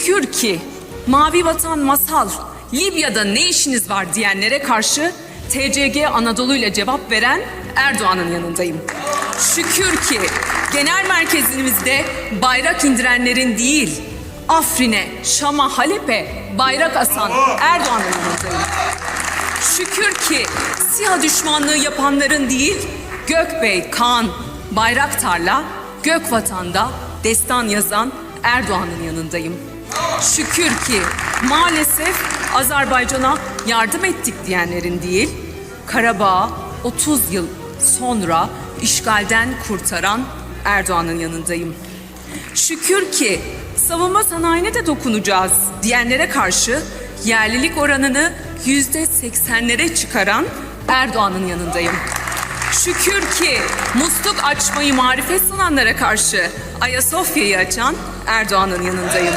Şükür ki Mavi Vatan Masal, Libya'da ne işiniz var diyenlere karşı TCG Anadolu ile cevap veren Erdoğan'ın yanındayım. Şükür ki genel merkezimizde bayrak indirenlerin değil, Afrin'e, Şam'a, Halep'e bayrak asan Erdoğan'ın yanındayım. Şükür ki siyah düşmanlığı yapanların değil, Gökbey, Kaan, Bayraktar'la Gök Vatan'da destan yazan Erdoğan'ın yanındayım. Şükür ki maalesef Azerbaycan'a yardım ettik diyenlerin değil, Karabağ 30 yıl sonra işgalden kurtaran Erdoğan'ın yanındayım. Şükür ki savunma sanayine de dokunacağız diyenlere karşı yerlilik oranını yüzde seksenlere çıkaran Erdoğan'ın yanındayım. Şükür ki musluk açmayı marifet sananlara karşı Ayasofya'yı açan Erdoğan'ın yanındayım.